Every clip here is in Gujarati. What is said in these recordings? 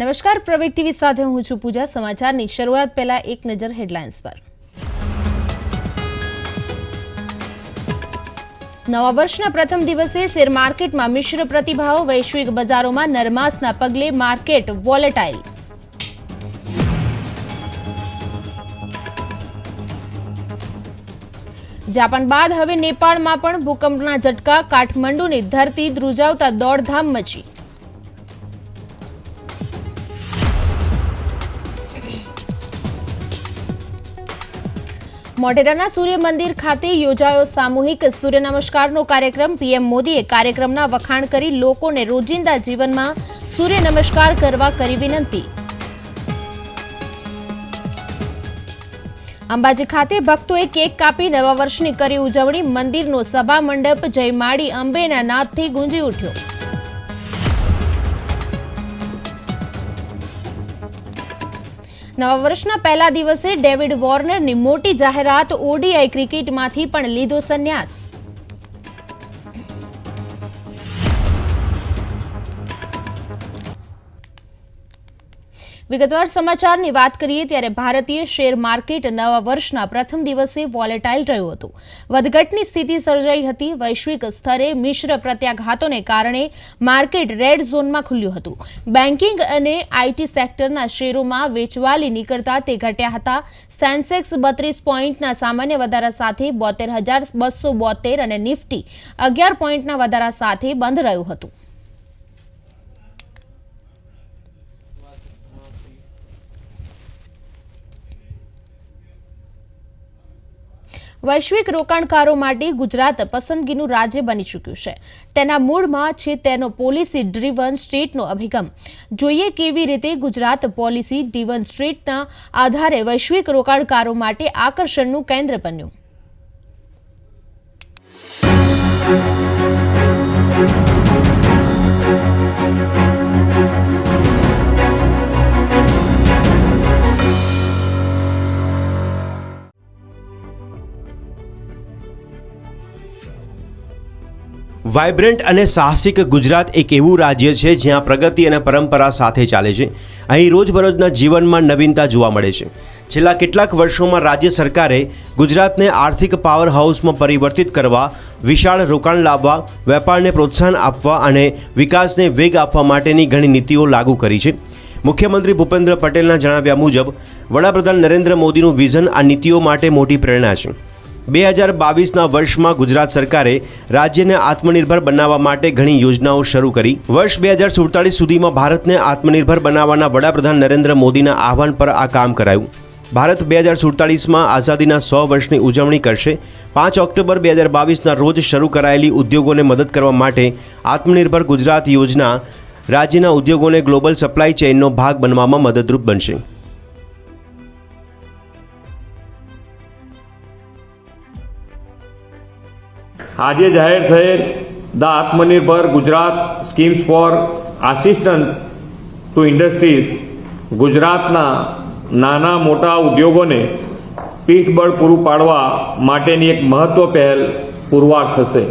નમસ્કાર પ્રવેગ ટીવી સાથે હું છું પૂજા. સમાચારની શરૂઆત પહેલા એક નજર હેડલાઇન્સ પર. નવા વર્ષના પ્રથમ દિવસે શેર માર્કેટમાં મિશ્ર પ્રતિભાવ, વૈશ્વિક બજારોમાં નરમાસના પગલે માર્કેટ વોલેટાઇલ. જાપાન બાદ હવે નેપાળમાં પણ ભૂકંપના ઝટકા, કાઠમંડુની ધરતી ધ્રુજાવતા દોડધામ મચી. મોઢેરાના સૂર્ય મંદિર ખાતે યોજાયો સામૂહિક સૂર્ય નમસ્કારનો કાર્યક્રમ. પીએમ મોદીએ કાર્યક્રમના વખાણ કરી લોકોને રોજિંદા જીવનમાં સૂર્ય નમસ્કાર કરવા કરી વિનંતી. અંબાજી ખાતે ભક્તોએ કેક કાપી નવા વર્ષની કરી ઉજવણી. મંદિરનો સભા મંડપ જયમાળી અંબેના નાદથી ગુંજી ઉઠ્યો. નવા વર્ષના પહેલા દિવસે ડેવિડ વોર્નરની મોટી જાહેરાત ઓડીઆઈ ક્રિકેટમાંથી પણ લીધો સંન્યાસ. વિગતવાર સમાચારની વાત કરીએ ત્યારે ભારતીય શેર માર્કેટ નવા વર્ષના પ્રથમ દિવસે વોલેટાઇલ રહ્યું હતું. વધઘટની સ્થિતિ સર્જાઈ હતી. વૈશ્વિક સ્તરે મિશ્ર પ્રત્યાઘાતોને કારણે માર્કેટ રેડ ઝોનમાં ખુલ્યું હતું. બેન્કિંગ અને આઈટી સેક્ટરના શેરોમાં વેચવાલી નીકળતા તે ઘટ્યા હતા. સેન્સેક્સ બત્રીસ પોઈન્ટના સામાન્ય વધારા સાથે બોતેર હજાર બસો બોતેર અને નિફ્ટી અગિયાર પોઈન્ટના વધારા સાથે બંધ રહ્યું હતું. વૈશ્વિક રોકાણકારો માટે ગુજરાત પસંદગીનું રાજ્ય બની ચૂક્યું છે. તેના મૂળમાં છે તેનો પોલિસી ડ્રીવન સ્ટેટનો અભિગમ. જોઈએ કેવી રીતે ગુજરાત પોલિસી ડ્રીવન સ્ટેટના આધારે વૈશ્વિક રોકાણકારો માટે આકર્ષણનું કેન્દ્ર બન્યું. વાઇબ્રન્ટ અને સાહસિક ગુજરાત એક એવું રાજ્ય છે જ્યાં પ્રગતિ અને પરંપરા સાથે ચાલે છે. અહીં રોજબરોજના જીવનમાં નવીનતા જોવા મળે છે. છેલ્લા કેટલાક વર્ષોમાં રાજ્ય સરકારે ગુજરાતને આર્થિક પાવર હાઉસમાં પરિવર્તિત કરવા, વિશાળ રોકાણ લાવવા, વેપારને પ્રોત્સાહન આપવા અને વિકાસને વેગ આપવા માટેની ઘણી નીતિઓ લાગુ કરી છે. મુખ્યમંત્રી ભૂપેન્દ્ર પટેલના જણાવ્યા મુજબ, વડાપ્રધાન નરેન્દ્ર મોદીનું વિઝન આ નીતિઓ માટે મોટી પ્રેરણા છે. બે હજાર બાવીસના વર્ષમાં ગુજરાત સરકારે રાજ્યને આત્મનિર્ભર બનાવવા માટે ઘણી યોજનાઓ શરૂ કરી. વર્ષ બે હજાર સુડતાલીસ સુધીમાં ભારતને આત્મનિર્ભર બનાવવાના વડાપ્રધાન નરેન્દ્ર મોદીના આહવાન પર આ કામ કરાયું. ભારત બે હજાર સુડતાલીસમાં આઝાદીના સો વર્ષની ઉજવણી કરશે. પાંચ ઓક્ટોબર બે હજાર બાવીસના રોજ શરૂ કરાયેલી ઉદ્યોગોને મદદ કરવા માટે આત્મનિર્ભર ગુજરાત યોજના રાજ્યના ઉદ્યોગોને ગ્લોબલ સપ્લાય ચેઇનનો ભાગ બનવામાં મદદરૂપ બનશે. આજે જાહેર થયેલ the Aatmanirbhar Gujarat schemes for assistant to industries ગુજરાતના નાના મોટા ઉદ્યોગોને પીઠબળ પૂરું પાડવા માટેની એક મહત્વ પહેલ પુરવાર થશે.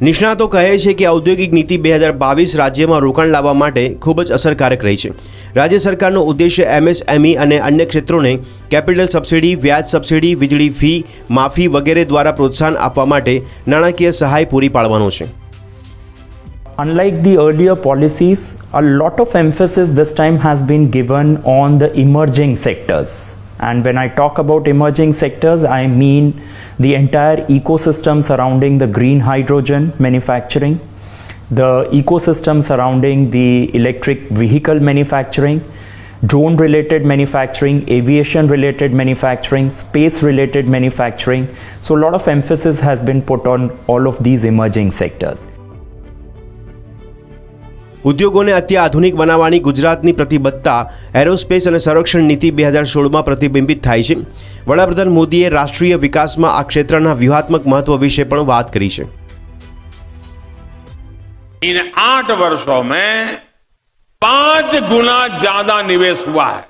નિષ્ણાતો કહે છે કે ઔદ્યોગિક નીતિ બે હજાર બાવીસ રાજ્યમાં રોકાણ લાવવા માટે ખૂબ જ અસરકારક રહી છે રાજ્ય સરકારનો ઉદ્દેશ્ય એમએસએમઈ અને અન્ય ક્ષેત્રોને કેપિટલ સબસિડી વ્યાજ સબસિડી વીજળી ફી માફી વગેરે દ્વારા પ્રોત્સાહન આપવા માટે નાણાકીય સહાય પૂરી પાડવાનો છે Unlike the earlier policies, a lot of emphasis this time has been given on the emerging sectors. And when I talk about emerging sectors, I mean the entire ecosystem surrounding the green hydrogen manufacturing, the ecosystem surrounding the electric vehicle manufacturing, drone related manufacturing, aviation related manufacturing, space related manufacturing. So, a lot of emphasis has been put on all of these emerging sectors. ઉદ્યોગોને અત્યાધુનિક બનાવવાની ગુજરાતની પ્રતિબદ્ધતા એરોસ્પેસ અને સંરક્ષણ નીતિ બે હજાર સોળમાં પ્રતિબિંબિત થાય છે વડાપ્રધાન મોદીએ રાષ્ટ્રીય વિકાસમાં આ ક્ષેત્રના વ્યૂહાત્મક મહત્વ વિશે પણ વાત કરી છે इन आठ वर्षों में पांच गुना ज्यादा निवेश हुआ है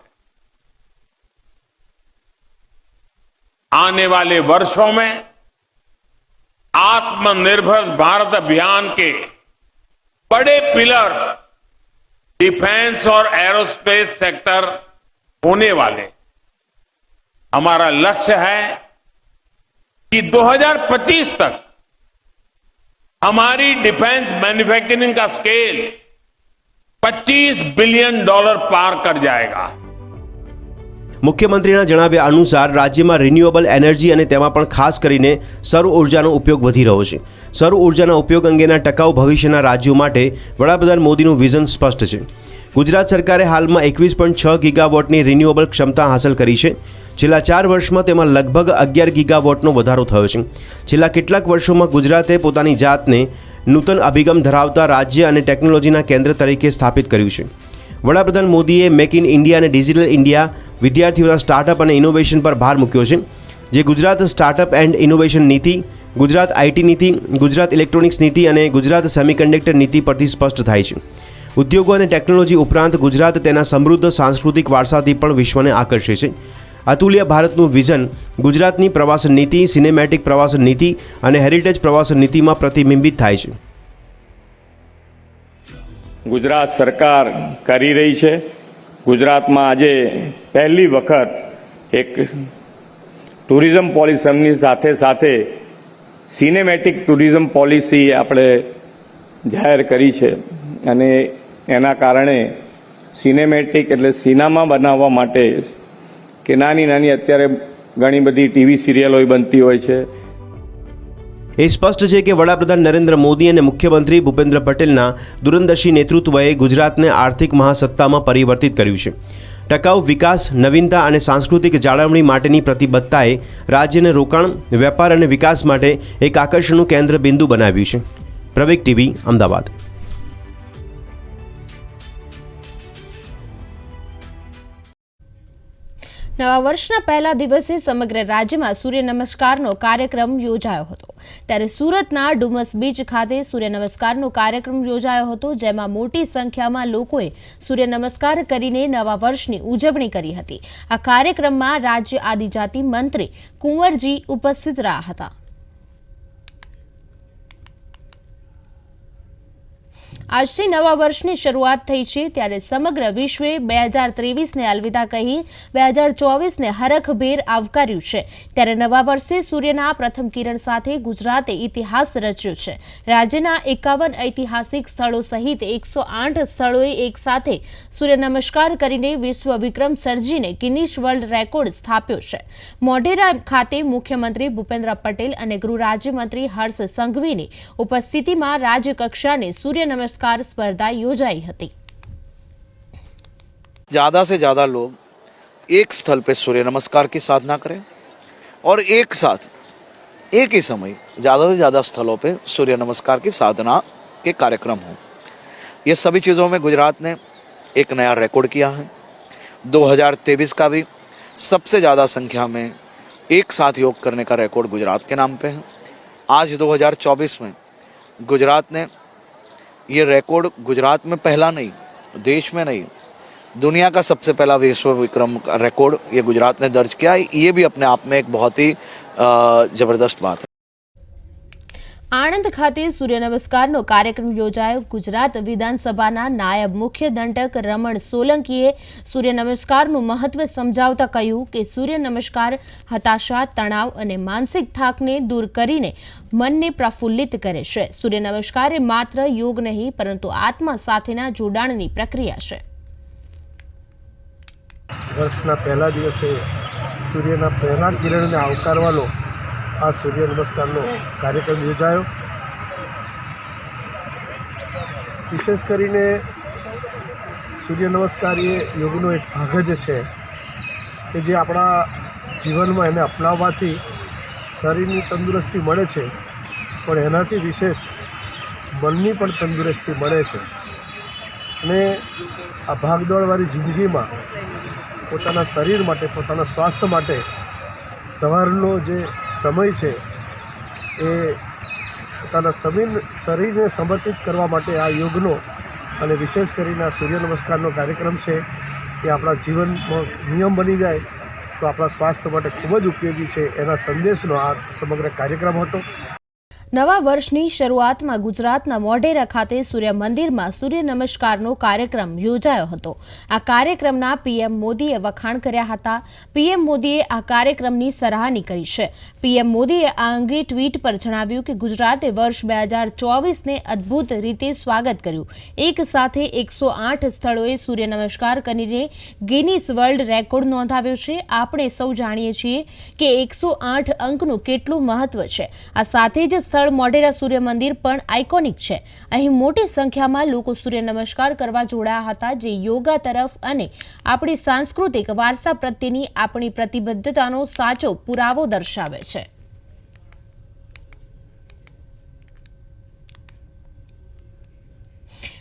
आने वाले वर्षों में आत्मनिर्भर भारत अभियान के बड़े पिलर्स, डिफेंस और एरोस्पेस सेक्टर होने वाले। हमारा लक्ष्य है कि 2025 तक हमारी डिफेंस मैन्युफैक्चरिंग का स्केल 25 बिलियन डॉलर पार कर जाएगा। મુખ્યમંત્રીના જણાવ્યા અનુસાર રાજ્યમાં રિન્યુએબલ એનર્જી અને તેમાં પણ ખાસ કરીને સૌર ઉર્જાનો ઉપયોગ વધી રહ્યો છે. સૌર ઉર્જાના ઉપયોગ અંગેના ટકાઉ ભવિષ્યના રાજ્યો માટે વડાપ્રધાન મોદીનું વિઝન સ્પષ્ટ છે. ગુજરાત સરકારે હાલમાં એકવીસ પોઈન્ટ છ ગીગાવોટની રિન્યુએબલ ક્ષમતા હાંસલ કરી છે. છેલ્લા ચાર વર્ષમાં તેમાં લગભગ અગિયાર ગીગાવોટનો વધારો થયો છે. છેલ્લા કેટલાક વર્ષોમાં ગુજરાતે પોતાની જાતને નૂતન અભિગમ ધરાવતા રાજ્ય અને ટેકનોલોજીના કેન્દ્ર તરીકે સ્થાપિત કર્યું છે. વડાપ્રધાન મોદીએ મેક ઇન ઇન્ડિયા અને ડિજિટલ ઇન્ડિયા વિદ્યાર્થીઓના સ્ટાર્ટઅપ અને ઇનોવેશન પર ભાર મૂક્યો છે. જે ગુજરાત સ્ટાર્ટઅપ એન્ડ ઇનોવેશન નીતિ, ગુજરાત આઈટી નીતિ, ગુજરાત ઇલેક્ટ્રોનિક્સ નીતિ અને ગુજરાત સેમિકન્ડક્ટર નીતિ પરથી સ્પષ્ટ થાય છે. ઉદ્યોગો અને ટેકનોલોજી ઉપરાંત ગુજરાત તેના સમૃદ્ધ સાંસ્કૃતિક વારસાથી પણ વિશ્વને આકર્ષે છે. અતુલ્ય ભારતનું વિઝન ગુજરાતની પ્રવાસન નીતિ સિનેમેટિક પ્રવાસન નીતિ અને હેરિટેજ પ્રવાસન નીતિમાં પ્રતિબિંબિત થાય છે. ગુજરાત સરકાર કરી રહી છે. ગુજરાતમાં આજે પહેલી વખત એક ટુરિઝમ પોલિસીની સાથે સાથે સિનેમેટિક ટુરિઝમ પોલિસી આપણે જાહેર કરી છે. અને એના કારણે સિનેમેટિક એટલે સિનેમા બનાવવા માટે કે નાની નાની અત્યારે ઘણી બધી ટીવી સિરિયલો બનતી હોય છે. એ સ્પષ્ટ છે કે વડાપ્રધાન નરેન્દ્ર મોદી અને મુખ્યમંત્રી ભૂપેન્દ્ર પટેલના દૂરંદર્શી નેતૃત્વએ ગુજરાતને આર્થિક મહાસત્તામાં પરિવર્તિત કર્યું છે. ટકાઉ વિકાસ, નવીનતા અને સાંસ્કૃતિક જાળવણી માટેની પ્રતિબદ્ધતાએ રાજ્યને રોકાણ, વેપાર અને વિકાસ માટે એક આકર્ષણનું કેન્દ્ર બિંદુ બનાવ્યું છે. પ્રવેક ટીવી, અમદાવાદ. નવા વર્ષના પહેલા દિવસે સમગ્ર રાજ્યમાં સૂર્ય નમસ્કારનો કાર્યક્રમ યોજાયો હતો. ત્યારે સુરતના ડુમસ બીચ ખાતે સૂર્ય નમસ્કારનો કાર્યક્રમ યોજાયો હતો, જેમાં મોટી સંખ્યામાં લોકોએ સૂર્ય નમસ્કાર કરીને નવા વર્ષની ઉજવણી કરી હતી. આ કાર્યક્રમમાં રાજ્ય આદિજાતિ મંત્રી કુંવરજી ઉપસ્થિત રહ્યા હતા. આજથી નવા વર્ષની શરૂઆત થઈ છે ત્યારે સમગ્ર વિશ્વે બે હજાર ત્રેવીસને અલવિદા કહી બે હજાર ચોવીસને હરખભેર આવકાર્યું છે. ત્યારે નવા વર્ષે સૂર્યના પ્રથમ કિરણ સાથે ગુજરાતે ઇતિહાસ રચ્યો છે. રાજ્યના એકાવન ઐતિહાસિક સ્થળો સહિત એકસો આઠ સ્થળોએ એક સાથે સૂર્ય નમસ્કાર કરીને વિશ્વ વિક્રમ સર્જીને ગિનિશ વર્લ્ડ રેકોર્ડ સ્થાપ્યો છે. મોઢેરા ખાતે મુખ્યમંત્રી ભૂપેન્દ્ર પટેલ અને ગૃહ રાજ્યમંત્રી હર્ષ સંઘવીની ઉપસ્થિતિમાં રાજ્યકક્ષાને સૂર્ય નમસ્કાર સ્પર્ધા યોજાઈ હતી ज़्यादा से ज़्यादा लोग एक स्थल पे सूर्य नमस्कार की साधना करें और एक साथ एक ही समय ज़्यादा से ज़्यादा स्थलों पे सूर्य नमस्कार की साधना के कार्यक्रम हों ये सभी चीज़ों में गुजरात ने एक नया रिकॉर्ड किया है 2023 का भी सबसे ज़्यादा संख्या में एक साथ योग करने का रिकॉर्ड गुजरात के नाम पे है आज 2024 में गुजरात ने ये रिकॉर्ड गुजरात में पहला नहीं, देश में नहीं, दुनिया का सबसे पहला विश्व विक्रम का रिकॉर्ड ये गुजरात ने दर्ज किया। ये भी अपने आप में एक बहुत ही ज़बरदस्त बात है। આણંદ ખાતે સૂર્ય નમસ્કારનો કાર્યક્રમ યોજાયો. ગુજરાત વિધાનસભાના નાયબ મુખ્ય દંડક રમણ સોલંકીએ સૂર્ય નમસ્કારનું મહત્વ સમજાવતા કહ્યું કે સૂર્ય નમસ્કાર હતાશા, તણાવ અને માનસિક થાકને દૂર કરીને મનને પ્રફુલ્લિત કરે છે. સૂર્ય નમસ્કાર એ માત્ર યોગ નહીં, પરંતુ આત્મા સાથેના જોડાણની પ્રક્રિયા છે. વર્ષના પહેલા દિવસે સૂર્યના પહેલા કિરણને આવકારવાનો આ સૂર્ય નમસ્કારનો કાર્યક્રમ યોજાયો. વિશેષ કરીને સૂર્ય નમસ્કાર એ યોગનો એક ભાગ જ છે કે જે આપણા જીવનમાં એને અપનાવવાથી શરીરની તંદુરસ્તી મળે છે, પણ એનાથી વિશેષ મનની પણ તંદુરસ્તી મળે છે. અને આ ભાગદોડવાળી જિંદગીમાં પોતાના શરીર માટે, પોતાના સ્વાસ્થ્ય માટે સવારનો જે સમય છે, એ પોતાના સમીન શરીરને સમર્પિત કરવા માટે આ યોગનો અને વિશેષ કરીને આ સૂર્ય નમસ્કારનો કાર્યક્રમ છે, એ આપણા જીવનમાં નિયમ બની જાય તો આપણા સ્વાસ્થ્ય માટે ખૂબ જ ઉપયોગી છે. એના સંદેશનો આ સમગ્ર કાર્યક્રમ હતો. નવા વર્ષની શરૂઆતમાં ગુજરાતના મોઢેરા ખાતે સૂર્ય મંદિરમાં સૂર્ય નમસ્કારનો કાર્યક્રમ યોજાયો હતો. આ કાર્યક્રમના પીએમ મોદીએ વખાણ કર્યા હતા. પીએમ મોદીએ આ કાર્યક્રમની સરાહની કરી છે. પીએમ મોદીએ આ અંગે ટ્વીટ પર જણાવ્યું કે ગુજરાતે વર્ષ બે હજાર ચોવીસને અદ્ભુત રીતે સ્વાગત કર્યું. એક સાથે એકસો આઠ સ્થળોએ સૂર્ય નમસ્કાર કરીને ગિનીસ વર્લ્ડ રેકોર્ડ નોંધાવ્યો છે. આપણે સૌ જાણીએ છીએ કે એકસો આઠ અંકનું કેટલું મહત્વ છે. આ સાથે જ સ્થળ મોઢેરા સૂર્ય મંદિર પણ આઇકોનિક છે. અહીં મોટી સંખ્યામાં લોકો સૂર્ય નમસ્કાર કરવા જોડાયા હતા, જે યોગા તરફ અને આપણી સાંસ્કૃતિક વારસા પ્રત્યેની આપણી પ્રતિબદ્ધતાનો સાચો પુરાવો દર્શાવે છે.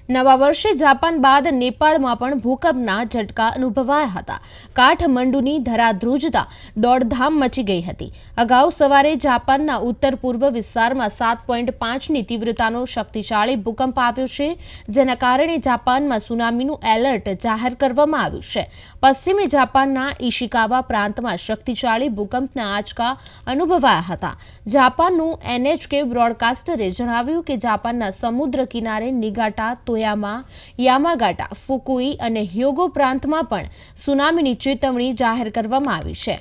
નવા વર્ષે જાપાન બાદ નેપાળમાં પણ ભૂકંપના ઝટકા અનુભવાયા હતા. કાઠમંડુની ધરાધ્રુજતા દોડધામ મચી ગઈ હતી. અગાઉ સવારે જાપાનના ઉત્તર પૂર્વ વિસ્તારમાં સાત પોઈન્ટ પાંચની તીવ્રતાનો શક્તિશાળી ભૂકંપ આવ્યો છે, જેના કારણે જાપાનમાં સુનામીનું એલર્ટ જાહેર કરવામાં આવ્યું છે. પશ્ચિમી જાપાનના ઈશિકાવા પ્રાંતમાં શક્તિશાળી ભૂકંપના આંચકા અનુભવાયા હતા. જાપાનનું એનએચકે બ્રોડકાસ્ટરે જણાવ્યું કે જાપાનના સમુદ્ર કિનારે નિગાટા, તોયામા, યામાગાટા, ફુકુઈ અને હ્યોગો પ્રાંતમાં પણ સુનામીની ચેતવણી જાહેર કરવામાં આવી છે.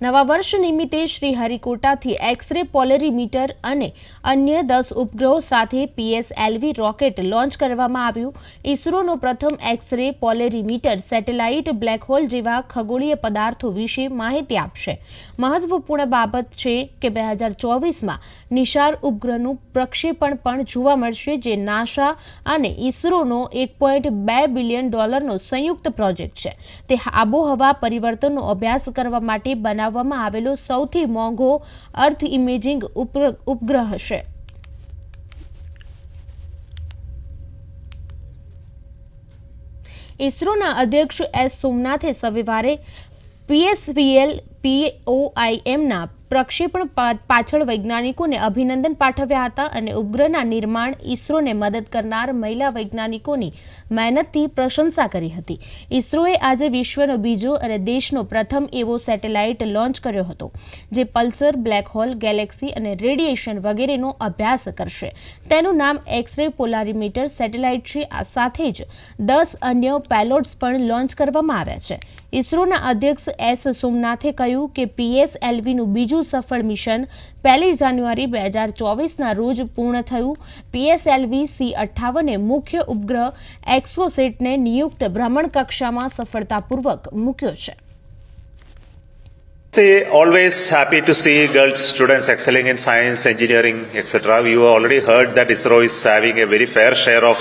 નવા વર્ષ નિમિત્તે શ્રી હરિકોટાથી એક્સરે પોલેરીમીટર અને અન્ય દસ ઉપગ્રહો સાથે પીએસએલવી રોકેટ લોન્ચ કરવામાં આવ્યું. ઇસરોનો પ્રથમ X ray polarimeter satellite black hole જેવા ખગોળીય પદાર્થો વિશે માહિતી આપશે. મહત્વપૂર્ણ બાબત છે કે બે હજાર ચોવીસમાં નિશાર ઉપગ્રહનું પ્રક્ષેપણ પણ જોવા મળશે જે નાસા અને ઇસરોનો એક પોઈન્ટ બે બિલિયન ડોલરનો સંયુક્ત પ્રોજેક્ટ છે. તે આબોહવા પરિવર્તનનો અભ્યાસ કરવા માટે બનાવવામાં આવેલો સૌથી મોંઘો અર્થ ઇમેજિંગ ઉપગ્રહ હશે. ઇસરોના અધ્યક્ષ એસ સોમનાથે સવિવારે પીએસવીએલ પીઓઆઈએમના પ્રક્ષેપણ પાછળ વૈજ્ઞાનિકોને અભિનંદન પાઠવ્યા હતા અને ઉપગ્રહના નિર્માણ ઇસરોને મદદ કરનાર મહિલા વૈજ્ઞાનિકોની મહેનતથી પ્રશંસા કરી હતી. ઇસરોએ આજે વિશ્વનો બીજો અને દેશનો પ્રથમ એવો સેટેલાઇટ લોન્ચ કર્યો હતો, જે પલ્સર, બ્લેક હોલ, ગેલેક્સી અને રેડિયેશન વગેરેનો અભ્યાસ કરશે. તેનું નામ એક્સરે પોલારીમીટર સેટેલાઇટ છે. આ સાથે જ દસ અન્ય પેલોડ્સ પણ લોન્ચ કરવામાં આવ્યા છે. ઇસરોના અધ્યક્ષ એસ સોમનાથે કહ્યું કે પીએસએલવીનું બીજું સફળ મિશન પહેલી જાન્યુઆરી બે હજાર ચોવીસના રોજ પૂર્ણ થયું પીએસએલવી સી અઠ્ઠાવને મુખ્ય ઉપગ્રહ એક્સોસેટને નિયુક્ત ભ્રમણ કક્ષામાં સફળતાપૂર્વક મૂક્યો છે See, always happy to see girls students excelling in science, engineering, etc. You already heard that ISRO is having a very fair share of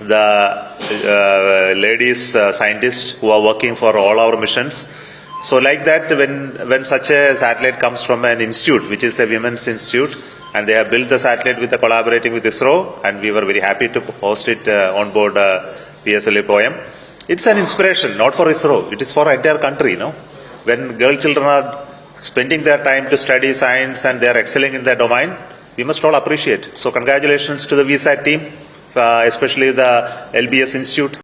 the uh, ladies uh, scientists who are working for all our missions. So, like that, when when such a satellite comes from an institute, which is a women's institute, and they have built the satellite with the collaborating with ISRO, and we were very happy to host it uh, on board uh, PSLA poem. It's an inspiration, not for ISRO. It is for entire country, no when girl children are spending their time to study science and they are excelling in their domain, we must all appreciate. So, congratulations to the VSAT team, uh, especially the LBS Institute.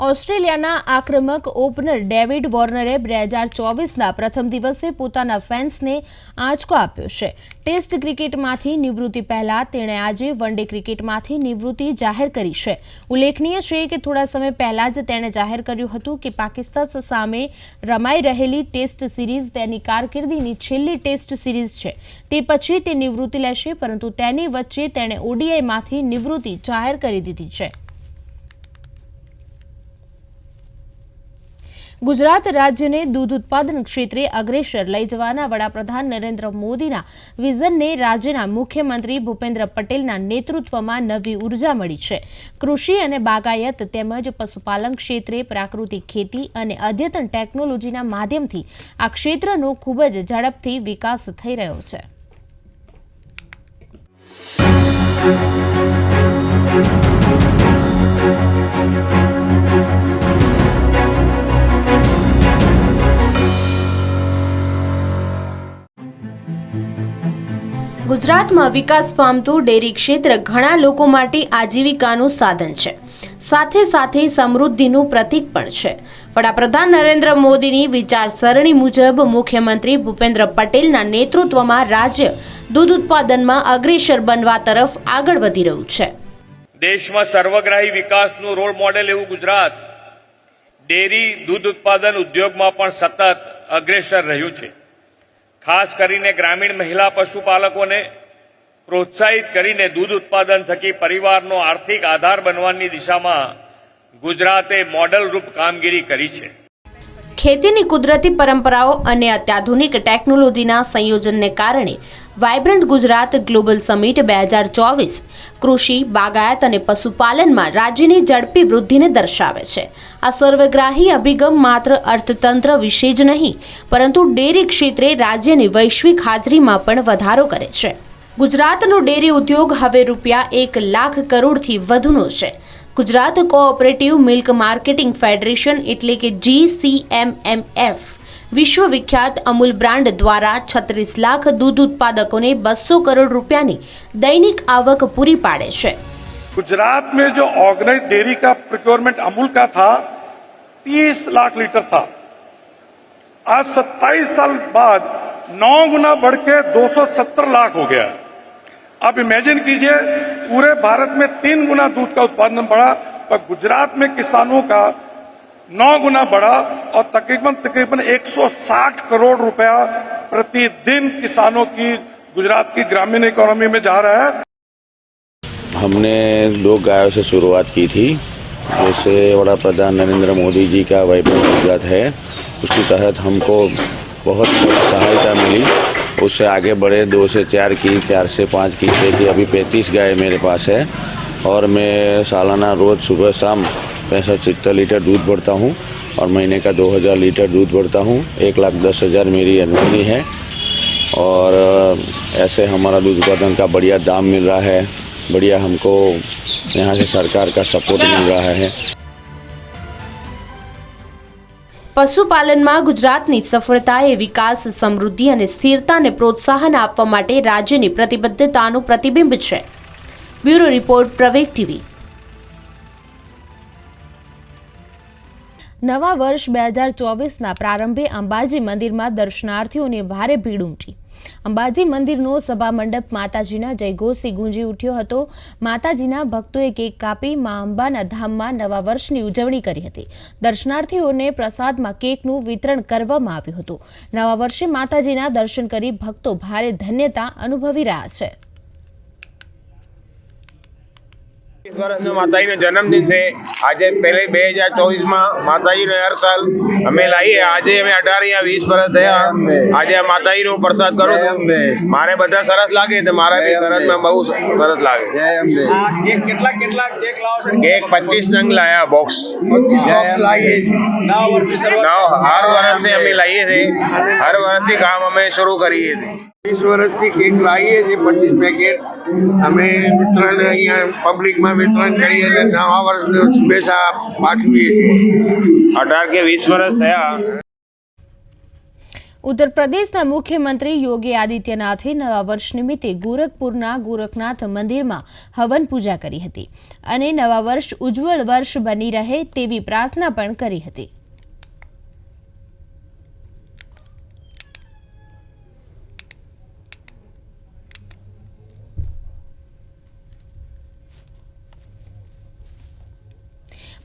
ઓસ્ટ્રેલિયાના આક્રમક ઓપનર ડેવિડ વોર્નરે બે હજાર ચોવીસના પ્રથમ દિવસે પોતાના ફેન્સને આંચકો આપ્યો છે. ટેસ્ટ ક્રિકેટમાંથી નિવૃત્તિ પહેલા તેણે આજે વન ડે ક્રિકેટમાંથી નિવૃત્તિ જાહેર કરી છે. ઉલ્લેખનીય છે કે થોડા સમય પહેલા જ તેણે જાહેર કર્યું હતું કે પાકિસ્તાન સામે રમાઈ રહેલી ટેસ્ટ સિરીઝ તેની કારકિર્દીની છેલ્લી ટેસ્ટ સિરીઝ છે. તે પછી તે નિવૃત્તિ લેશે, પરંતુ તેની વચ્ચે તેણે ઓડીઆઈમાંથી નિવૃત્તિ જાહેર કરી દીધી છે. ગુજરાત રાજ્યને દૂધ ઉત્પાદન ક્ષેત્રે અગ્રેસર લઈ જવાના વડાપ્રધાન નરેન્દ્ર મોદીના વિઝનને રાજ્યના મુખ્યમંત્રી ભૂપેન્દ્ર પટેલના નેતૃત્વમાં નવી ઊર્જા મળી છે. કૃષિ અને બાગાયત તેમજ પશુપાલન ક્ષેત્રે પ્રાકૃતિક ખેતી અને અદ્યતન ટેકનોલોજીના માધ્યમથી આ ક્ષેત્રનો ખૂબ જ ઝડપથી વિકાસ થઈ રહ્યો છે. ગુજરાતમાં વિકાસ પામતું ડેરી ક્ષેત્ર ઘણા લોકો માટે આજીવિકાનું સાધન છે. સાથે સાથે સમૃદ્ધિનું પ્રતીક પણ છે. વડાપ્રધાન નરેન્દ્ર મોદીની વિચારસરણી મુજબ મુખ્યમંત્રી ભૂપેન્દ્ર પટેલના નેતૃત્વમાં રાજ્ય દૂધ ઉત્પાદનમાં અગ્રેસર બનવા તરફ આગળ વધી રહ્યું છે. દેશમાં સર્વગ્રાહી વિકાસનું રોલ મોડેલ એવું ગુજરાત ડેરી દૂધ ઉત્પાદન ઉદ્યોગમાં પણ સતત અગ્રેસર રહ્યું છે. ખાસ કરીને ગ્રામીણ મહિલા પશુપાલકોને પ્રોત્સાહિત કરીને દૂધ ઉત્પાદન થકી પરિવારનો આર્થિક આધાર બનવાની દિશામાં ગુજરાતે મોડલ રૂપ કામગીરી કરી છે. ખેતીની કુદરતી પરંપરાઓ અને અત્યાધુનિક ટેકનોલોજીના સંયોજનને કારણે વાયબ્રન્ટ ગુજરાત ગ્લોબલ સમિટ બે હજાર ચોવીસ કૃષિ, બાગાયત અને પશુપાલનમાં રાજ્યની ઝડપી વૃદ્ધિને દર્શાવે છે. આ સર્વગ્રાહી અભિગમ માત્ર અર્થતંત્ર વિશે જ નહીં, પરંતુ ડેરી ક્ષેત્રે રાજ્યની વૈશ્વિક હાજરીમાં પણ વધારો કરે છે. ગુજરાતનો ડેરી ઉદ્યોગ હવે રૂપિયા એક લાખ કરોડથી વધુનો છે. Gujarat cooperative milk marketing federation એટલે કે જીસીએમએમએફ વિશ્વવિખ્યાત અમૂલ બ્રાન્ડ દ્વારા છત્રીસ લાખ દૂધ ઉત્પાદકોને બસો કરોડ રૂપિયાની દૈનિક આવક પૂરી પાડે છે गुजरात में जो ऑर्गेनाइज डेयरी का प्रिक्योरमेंट अमूल का था 30 लाख लीटर था आज 27 साल बाद नौ गुना बढ़ के 270 लाख हो गया आप इमेजिन कीजिए पूरे भारत में तीन गुना दूध का उत्पादन बढ़ा पर गुजरात में किसानों का नौ गुना बढ़ा और तकरीबन तकरीबन 160 करोड़ रुपया प्रतिदिन किसानों की गुजरात की ग्रामीण इकोनॉमी में जा रहा है। हमने लोक गायों से शुरुआत की थी, जैसे वड़ा प्रधान नरेंद्र मोदी जी का वैभव गुजरात है, उसके तहत हमको बहुत सहायता मिली, उससे आगे बढ़े, दो से चार की, चार से पाँच की छः की अभी पैंतीस गाय मेरे पास है, और मैं सालाना रोज़ सुबह शाम पैंसठ सत्तर लीटर दूध भरता हूँ और महीने का दो हज़ार लीटर दूध भरता हूँ एक लाख दस हज़ार मेरी आमदनी है और अ, ऐसे हमारा दूध उत्पादन का बढ़िया दाम मिल रहा है बढ़िया हमको यहाँ से सरकार का सपोर्ट मिल रहा है પશુપાલનમાં ગુજરાતની સફળતા એ વિકાસ સમૃદ્ધિ અને સ્થિરતાને પ્રોત્સાહન આપવા માટે રાજ્યની પ્રતિબદ્ધતાનું પ્રતિબિંબ છે બ્યુરો રિપોર્ટ પ્રવેગ ટીવી નવા વર્ષ બે હજાર ચોવીસના પ્રારંભે અંબાજી મંદિરમાં દર્શનાર્થીઓની ભારે ભીડ ઉમટી. અંબાજી મંદિરનો સભા મંડપ માતાજીના જયઘોષથી ગુંજી ઉઠ્યો હતો. માતાજીના ભક્તોએ કેક કાપી મા અંબાના ધામમાં નવા વર્ષની ઉજવણી કરી હતી. દર્શનાર્થીઓને પ્રસાદમાં કેકનું વિતરણ કરવામાં આવ્યું હતું. નવા વર્ષે માતાજીના દર્શન કરી ભક્તો ભારે ધન્યતા અનુભવી રહ્યા છે. વર્ષનો માતાજીનો જન્મદિન છે. આજે પહેલે બે હજાર ચોવીસમાં માતાજીનો હર સાલ અમે લાવીએ આજે અમે અઢાર યા વીસ વર્ષ થયા. આજે આ માતાજીનો પ્રસાદ કરું છું. મારે બધા સરસ લાગે તો મારા બી સરસમાં બહુ સરસ લાગે. કેક પચીસ નંગ લાયા બોક્સ નવ હર વર્ષે અમે લાવીએ છીએ. હર વર્ષથી કામ અમે શરૂ કરીએ છીએ. વીસ વર્ષથી કેક લાવીએ છીએ પચીસ પેકેટ અમે વિતરણ અહીંયા પબ્લિકમાં વિતરણ કરીએ અને નવા વર્ષને શુભેચ્છા પાઠવીએ છીએ. અઢાર કે વીસ વર્ષ થયા. ઉત્તર પ્રદેશના મુખ્યમંત્રી યોગી આદિત્યનાથે નવા વર્ષ નિમિત્તે ગોરખપુરના ગોરખનાથ મંદિરમાં હવન પૂજા કરી હતી અને નવા વર્ષ ઉજ્જવળ વર્ષ બની રહે તેવી પ્રાર્થના પણ કરી હતી.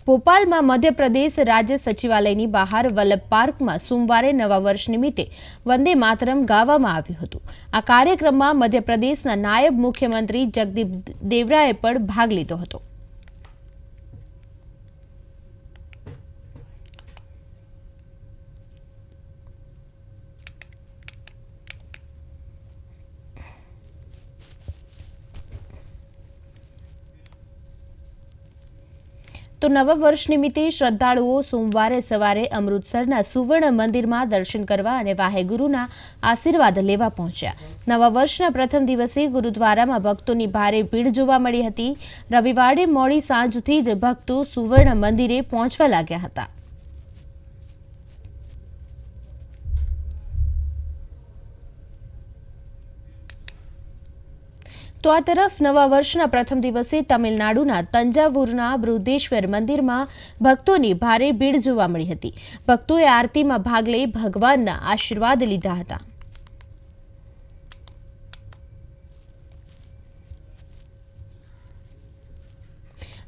ભોપાલમાં મધ્યપ્રદેશ રાજ્ય સચિવાલયની બહાર વલ્લભ પાર્કમાં સોમવારે નવા વર્ષ નિમિત્તે વંદે માતરમ ગાવામાં આવ્યું હતું. આ કાર્યક્રમમાં મધ્યપ્રદેશના નાયબ મુખ્યમંત્રી જગદીપ દેવરાએ પણ ભાગ લીધો હતો. તો નવા વર્ષ નિમિત્તે શ્રદ્ધાળુઓ સોમવારે સવારે અમૃતસરના સુવર્ણ મંદિરમાં દર્શન કરવા અને વાહેગુરુના આશીર્વાદ લેવા પહોંચ્યા. નવા વર્ષના પ્રથમ દિવસે ગુરુદ્વારામાં ભક્તોની ભારે ભીડ જોવા મળી હતી. રવિવારે મોડી સાંજથી જ ભક્તો સુવર્ણ મંદિરે પહોંચવા લાગ્યા હતા. તો આ તરફ નવા વર્ષના પ્રથમ દિવસે તમિલનાડુના તંજાવુરના બૃહદેશ્વર મંદિરમાં ભક્તોની ભારે ભીડ જોવા મળી હતી. ભક્તોએ આરતીમાં ભાગ લઈ ભગવાનના આશીર્વાદ લીધા હતા.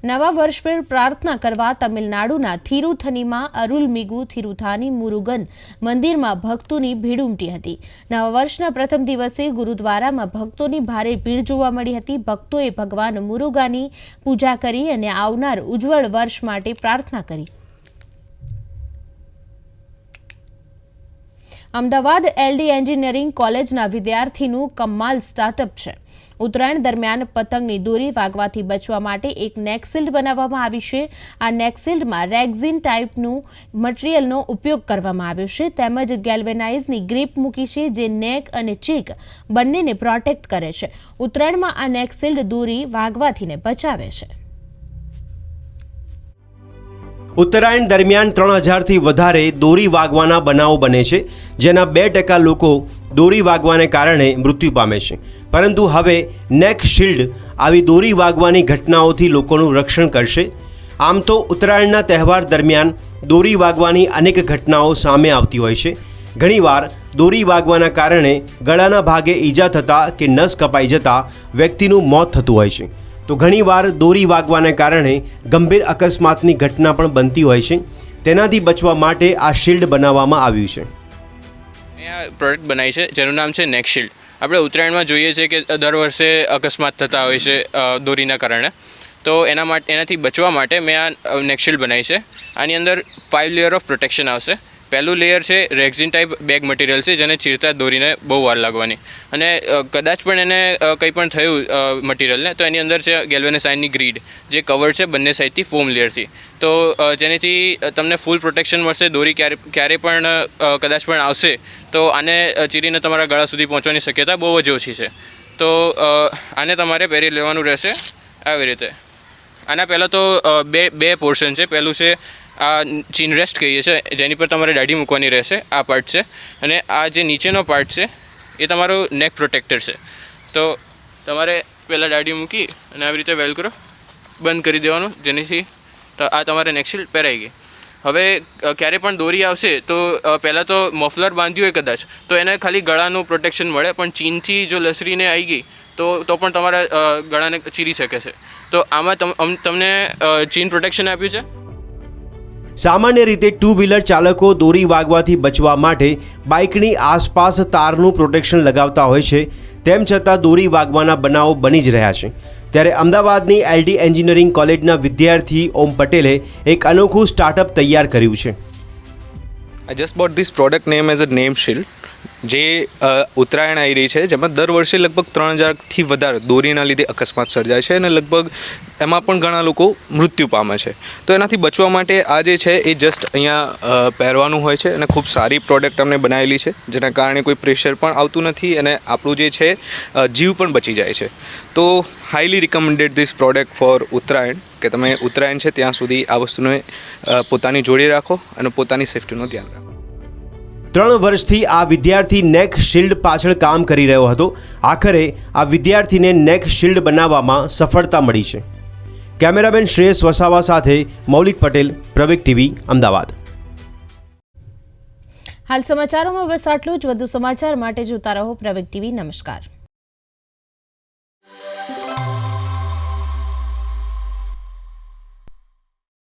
નવા વર્ષ પર પ્રાર્થના કરવા તમિલનાડુના થિરુથનીમાં અરુલમિગુ થિરુથાની મુરુગન મંદિરમાં ભક્તોની ભીડ ઉમટી હતી. નવા વર્ષના પ્રથમ દિવસે ગુરુદ્વારામાં ભક્તોની ભારે ભીડ જોવા મળી હતી. ભક્તોએ ભગવાન મુરુગાની પૂજા કરી અને આવનાર ઉજ્જવળ વર્ષ માટે પ્રાર્થના કરી. અમદાવાદ એલડી એન્જિનિયરિંગ કોલેજના વિદ્યાર્થીનું કમાલ સ્ટાર્ટઅપ છે. ઉત્તરાયણ દરમિયાન પતંગની દોરી વાગવાથી બચવા માટે એક નેક્સિલ્ડ બનાવવામાં આવી છે. આ નેક્સિલ્ડમાં રેક્ઝિન ટાઈપનું મટીરિયલનો ઉપયોગ કરવામાં આવ્યો છે. તેમજ ગેલ્વેનાઇઝની ગ્રીપ મૂકી છે, જે નેક અને ચીક બંનેને પ્રોટેક્ટ કરે છે. ઉત્તરાયણમાં આ નેક્સિલ્ડ દોરી વાગવાથીને બચાવે છે. ઉત્તરાયણ દરમિયાન ત્રણ હજારથી વધારે દોરી વાગવાના બનાવો બને છે, જેના બે ટકા લોકો દોરી વાગવાને કારણે મૃત્યુ પામે છે. પરંતુ હવે નેક શિલ્ડ આવી દોરી વાગવાની ઘટનાઓથી લોકોનું રક્ષણ કરશે. આમ તો ઉત્તરાયણના તહેવાર દરમિયાન દોરી વાગવાની અનેક ઘટનાઓ સામે આવતી હોય છે. ઘણીવાર દોરી વાગવાના કારણે ગળાના ભાગે ઈજા થતાં કે નસ કપાઈ જતાં વ્યક્તિનું મોત થતું હોય છે. તો ઘણીવાર દોરી વાગવાને કારણે ગંભીર અકસ્માતની ઘટના પણ બનતી હોય છે. તેનાથી બચવા માટે આ શિલ્ડ બનાવવામાં આવ્યું છે. મેં આ પ્રોડક્ટ બનાવી છે, જેનું નામ છે નેકશિલ્ડ આપણે ઉત્તરાયણમાં જોઈએ છીએ કે દર વર્ષે અકસ્માત થતા હોય છે દોરીના કારણે. તો એના માટે, એનાથી બચવા માટે મેં આ નેકશિલ્ડ બનાવી છે. આની અંદર ફાઇવ લેયર ઓફ પ્રોટેક્શન આવશે. પહેલું લેયર છે રેક્ઝિન ટાઈપ બેગ મટીરિયલ છે, જેને ચીરતા દોરીને બહુ વાર લાગવાની. અને કદાચ પણ એને કંઈ પણ થયું મટીરિયલને તો એની અંદર છે ગેલ્વેનેસાઇનની ગ્રીડ જે કવર છે બંને સાઈડથી ફોમ લેયરથી તો જેનેથી તમને ફૂલ પ્રોટેક્શન મળશે, દોરી ક્યારે ક્યારે પણ કદાચ પણ આવશે, તો આને ચીરીને તમારા ગળા સુધી પહોંચવાની શક્યતા બહુ જ ઓછી છે. તો આને તમારે પહેરી લેવાનું રહેશે, આવી રીતે. આના પહેલાં તો બે બે પોર્શન છે. પહેલું છે આ ચીન રેસ્ટ કહીએ છીએ, જેની પર તમારે દાઢી મૂકવાની રહેશે, આ પાર્ટ છે. અને આ જે નીચેનો પાર્ટ છે, એ તમારો નેક પ્રોટેક્ટર છે. તો તમારે પહેલાં દાઢી મૂકી અને આવી રીતે વેલક્રો બંધ કરી દેવાનું, જેનાથી આ તમારે નેક્સ્ટ પહેરાઈ ગઈ. હવે ક્યારે પણ દોરી આવશે, તો પહેલાં તો મફલર બાંધ્યું હોય કદાચ, તો એને ખાલી ગળાનું પ્રોટેક્શન મળે, પણ ચીનથી જો લસરીને આવી ગઈ, તો તો પણ તમારા ગળાને ચીરી શકે છે. તો આમાં તમ તમને ચીન પ્રોટેક્શન આપ્યું છે? સામાન્ય રીતે ટુ વ્હીલર ચાલકો દોરી વાગવાથી બચવા માટે બાઇકની આસપાસ તારનું પ્રોટેક્શન લગાવતા હોય છે. તેમ છતાં દોરી વાગવાના બનાવો બની જ રહ્યા છે. ત્યારે અમદાવાદની એલડી એન્જિનિયરિંગ કોલેજના વિદ્યાર્થી ઓમ પટેલે એક અનોખું સ્ટાર્ટઅપ તૈયાર કર્યું છે. I just bought this product name as a name shield જે ઉત્તરાયણ આવી રહી છે, જેમાં દર વર્ષે લગભગ ત્રણ હજારથી વધારે દોરીના લીધે અકસ્માત સર્જાય છે અને લગભગ એમાં પણ ઘણા લોકો મૃત્યુ પામે છે. તો એનાથી બચવા માટે આ જે છે એ જસ્ટ અહીંયા પહેરવાનું હોય છે અને ખૂબ સારી પ્રોડક્ટ અમને બનાવેલી છે, જેના કારણે કોઈ પ્રેશર પણ આવતું નથી અને આપણું જે છે જીવ પણ બચી જાય છે. તો highly recommended this product for Uttarayan, કે તમે ઉત્તરાયણ છે ત્યાં સુધી આ વસ્તુને પોતાની જોડે રાખો અને પોતાની સેફ્ટીનું ધ્યાન રાખો. ત્રણ વર્ષથી આ વિદ્યાર્થી નેક શિલ્ડ પાછળ કામ કરી રહ્યો હતો. આખરે આ વિદ્યાર્થીને નેક શિલ્ડ બનાવવામાં સફળતા મળી છે. કેમેરામેન શ્રેયસ વસાવા સાથે મૌલિક પટેલ પ્રવેક ટીવી, અમદાવાદ. હાલ સમાચારોમાં બસ આટલું જ. વધુ સમાચાર માટે જોતા રહો પ્રવેક ટીવી. નમસ્કાર.